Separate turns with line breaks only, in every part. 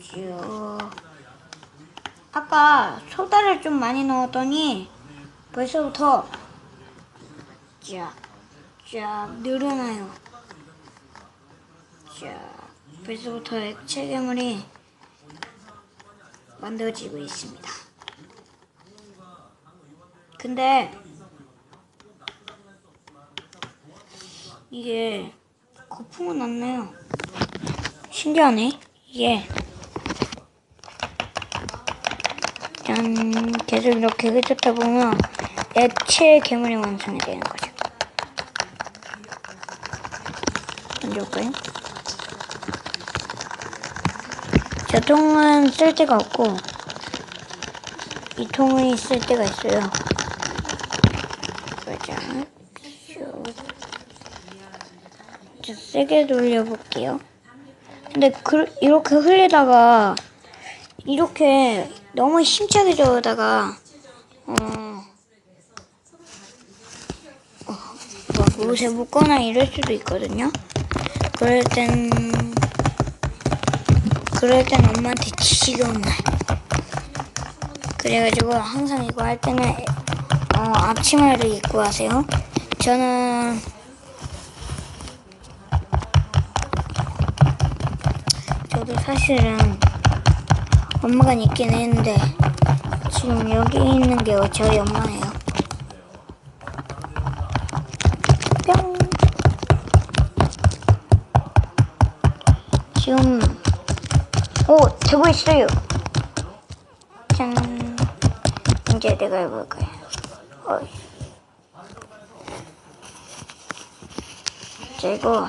쭉. 아까 소다를 좀 많이 넣었더니 벌써부터 쫙, 쫙 늘어나요. 쫙, 벌써부터 액체 괴물이 만들어지고 있습니다. 근데 이게 거품은 안 나요. 신기하네. 이게 짠 계속 이렇게 흩었다 보면 액체 괴물이 완성이 되는 거죠. 만져볼까요? 저 통은 쓸 데가 없고 이 통이 쓸 데가 있어요. 보자. 쭉. 자, 세게 돌려볼게요. 근데 그, 이렇게 흘리다가 이렇게 너무 힘차게 저으다가 어, 어, 뭐 옷에 묻거나 이럴 수도 있거든요. 그럴 땐 그럴 땐 엄마한테 지시가 온날. 그래가지고 항상 이거 할 때는 어, 앞치마를 입고 하세요. 저는 저도 사실은 엄마가 있긴 했는데 지금 여기 있는 게 저희 엄마예요. 뿅. 지금 오 되고 있어요. 짠. 이제 내가 해볼 거야. 어이. 자 이거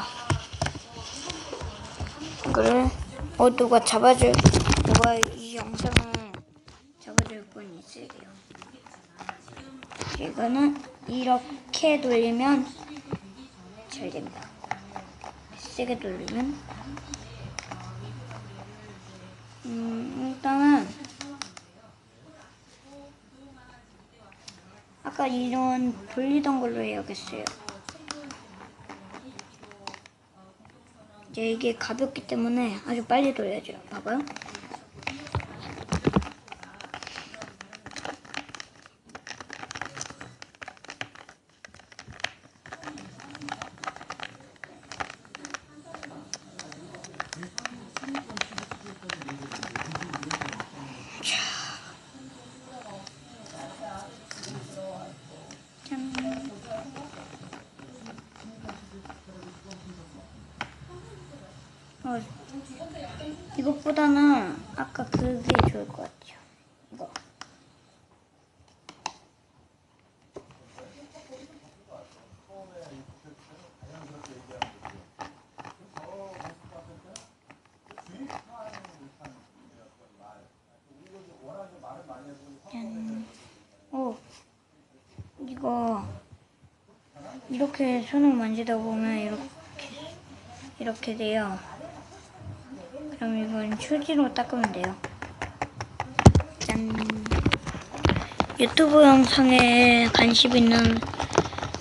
이거를 어 누가 잡아줄 누가 이 영상을 잡아줄 분 있으세요. 이거는 이렇게 돌리면 잘 됩니다. 세게 돌리면 음 일단은 아까 이런 돌리던 걸로 해야겠어요. 이제 이게 가볍기 때문에 아주 빨리 돌려줘요. 봐봐요. 어, 이것보다는 아까 그게 좋을 것 같아요. 이거. 짠. 오, 이거 이렇게 손을 만지다 보면 이렇게 이렇게 돼요. 그럼 이건 휴지로 닦으면 돼요. 짠. 유튜브 영상에 관심 있는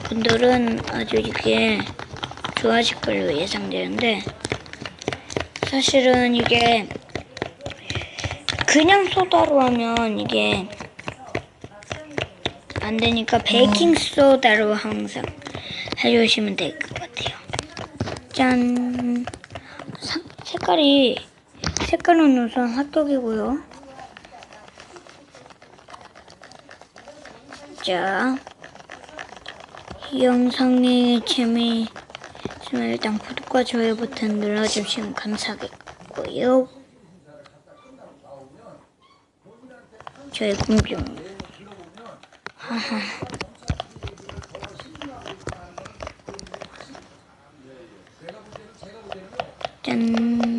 분들은 아주 이게 좋아하실 걸로 예상되는데 사실은 이게 그냥 소다로 하면 이게 안 되니까 베이킹 소다로 항상 해주시면 될 것 같아요. 짠. 사- 색깔이 색깔은 우선 핫도그이고요. 자, 이 영상이 재미있으면 일단 구독과 좋아요 버튼 눌러주시면 감사하겠고요. 저의 공병. 하하. 짠.